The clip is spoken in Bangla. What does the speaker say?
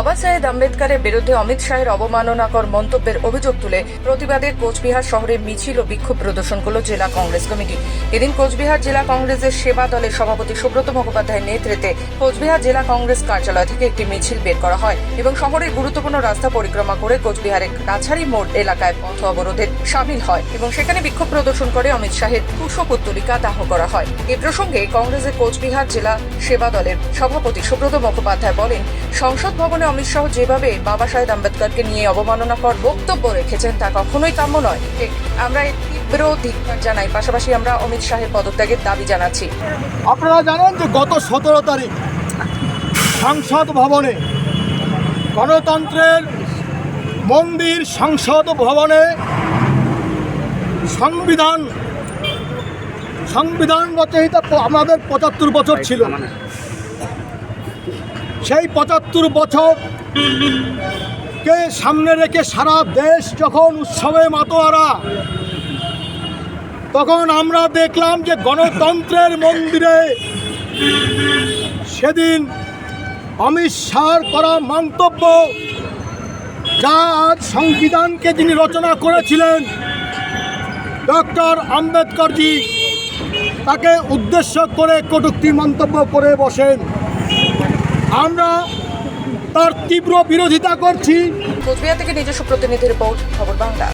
বাবা সাহেব আম্বেদকরের বিরুদ্ধে অমিত শাহের অবমাননাকর মন্তব্যের অভিযোগ তুলে প্রতিবাদে কোচবিহার শহরে মিছিল ও বিক্ষোভ প্রদর্শন করল জেলা কংগ্রেস কমিটি। এদিন কোচবিহার জেলা কংগ্রেসের সেবা দলের সভাপতি সুব্রত মুখোপাধ্যায়ের নেতৃত্বে কোচবিহার জেলা কংগ্রেস কার্যালয় থেকে একটি মিছিল বের করা হয় এবং শহরের গুরুত্বপূর্ণ রাস্তা পরিক্রমা করে কোচবিহারের কাছারি মোড় এলাকায় পথ অবরোধে সামিল হয় এবং সেখানে বিক্ষোভ প্রদর্শন করে অমিত শাহের কুশপুত্তলিকা দাহ করা হয়। এ প্রসঙ্গে কংগ্রেসের কোচবিহার জেলা সেবা দলের সভাপতি সুব্রত মুখোপাধ্যায় বলেন, সংসদ ভবনে অমিত শাহ যেভাবে বাবা সাহেব আম্বেদকরকে নিয়ে অবমাননাকর বক্তব্য রেখেছেন, তা কখনোই কাম্য নয়। আমরা এর তীব্র ধিক্কার জানাই, পাশাপাশি আমরা অমিত শাহের পদত্যাগের দাবি জানাচ্ছি। আপনারা জানেন যে গত সতেরো তারিখ সংসদ ভবনে গণতন্ত্রের মন্দির সংসদ ভবনে সংবিধান সংবিধান রচয়িতা আমাদের পঁচাত্তর বছর ছিল। সেই পঁচাত্তর বছর কে সামনে রেখে সারা দেশ যখন উৎসবে মাতোয়ারা, তখন আমরা দেখলাম যে গণতন্ত্রের মন্দিরে সেদিন অমিত শাহর করা মন্তব্য, যা আজ সংবিধানকে যিনি রচনা করেছিলেন, ডক্টর আম্বেদকরজি, তাকে উদ্দেশ্য করে কটূক্তি মন্তব্য করে বসেন। আমরা তার তীব্র বিরোধিতা করছি। কোচবিহার থেকে নিজস্ব প্রতিনিধি রিপোর্ট খবর বাংলা।